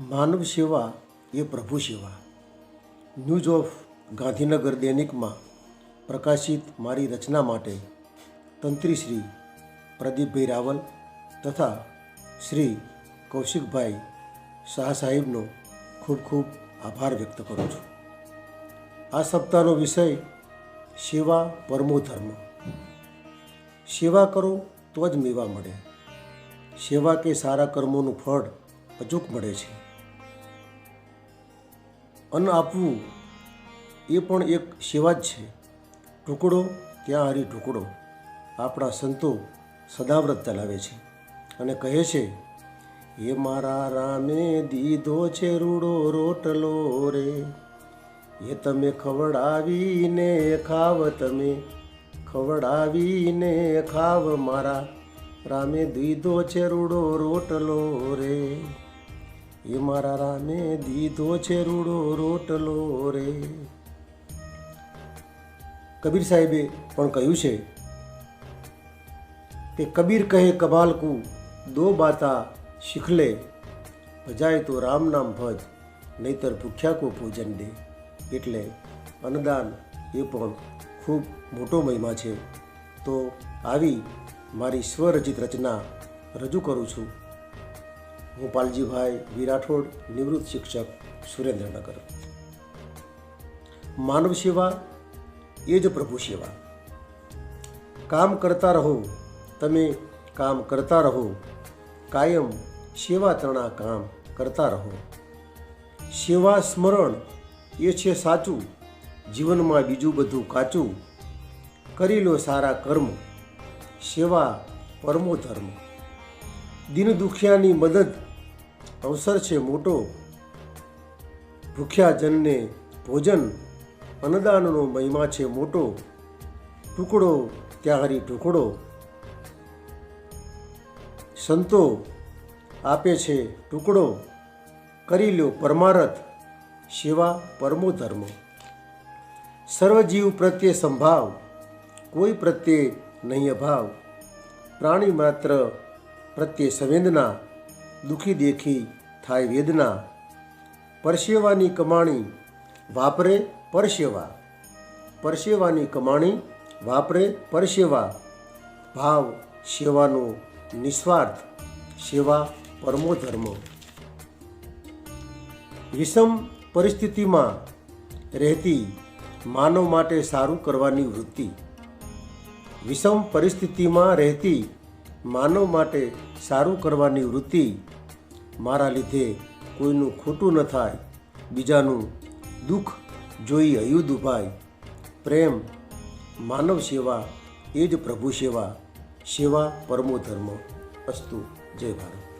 માનવ સેવા એ પ્રભુ સેવા. ન્યૂઝ ઓફ ગાંધીનગર દૈનિકમાં પ્રકાશિત મારી રચના માટે તંત્રી શ્રી પ્રદીપભાઈ રાવલ તથા શ્રી કૌશિકભાઈ શાહ સાહેબનો ખૂબ ખૂબ આભાર વ્યક્ત કરું છું. આ સપ્તાહનો વિષય સેવા પરમો ધર્મ. સેવા કરો તો જ મેવા મળે. સેવા કે સારા કર્મોનું ફળ અચૂક મળે છે. અન્ન આપવું એ પણ એક સેવા જ છે. ટુકડો ત્યાં હરી ટુકડો આપણા સંતો સદાવ્રત ચલાવે છે અને કહે છે એ મારા રામે દીધો છે રૂડો રોટલો રે. એ તમે ખવડાવીને ખાવ તમે, ખવડાવીને ખાવ મારા રામે દીધો છે રૂડો રોટલો રે. એ મારા રામે દીધો છે રૂડો રોટલો રે. કબીર સાહેબે પણ કહ્યું છે કે કબીર કહે કબાલકુ દો બાતા શીખલે, ભજાય તો રામ નામ ભજ, નહીતર ભૂખ્યા કો ભોજન દે. એટલે અન્નદાન એ પણ ખૂબ મોટો મહિમા છે. તો આવી મારી સ્વરચિત રચના રજૂ કરું છું. હું પાલજીભાઈ વિરાઠોડ, નિવૃત્ત શિક્ષક સુરેન્દ્રનગર. માનવ સેવા એ જ પ્રભુ સેવા. કામ કરતા રહો, તમે કામ કરતા રહો, કાયમ સેવા તણા કામ કરતા રહો. સેવા સ્મરણ એ છે સાચું, જીવનમાં બીજું બધું કાચું. કરી લો સારા કર્મ, સેવા પરમો ધર્મ. દિન દુખિયાની મદદ અવસર છે મોટો. ભૂખ્યા જનને ભોજન, અન્નદાનનો મહિમા છે મોટો. ટુકડો, ત્યાહારી ટુકડો. સંતો આપે છે ટુકડો. કરી લ્યો પરમારથ, સેવા પરમો ધર્મ. સર્વજીવ પ્રત્યે સંભાવ, કોઈ પ્રત્યે નહીં અભાવ. પ્રાણી માત્ર પ્રત્યે સંવેદના દુઃખી દેખી થાય વેદના. પરસેવાની કમાણી વાપરે પરસેવા. પરસેવાની કમાણી વાપરે પરસેવા. ભાવ સેવાનો નિસ્વાર્થ, સેવા પરમો ધર્મ. વિષમ પરિસ્થિતિમાં રહેતી માનવ માટે સારું કરવાની વૃત્તિ. વિષમ પરિસ્થિતિમાં રહેતી માનવ માટે સારું કરવાની વૃત્તિ મારા લીધે કોઈનું ખોટું ન થાય. બીજાનું દુઃખ જોઈ હયું દુભાય પ્રેમ, માનવ સેવા એ જ પ્રભુ સેવા. સેવા પરમો ધર્મ. અસ્તુ. જય ભારત.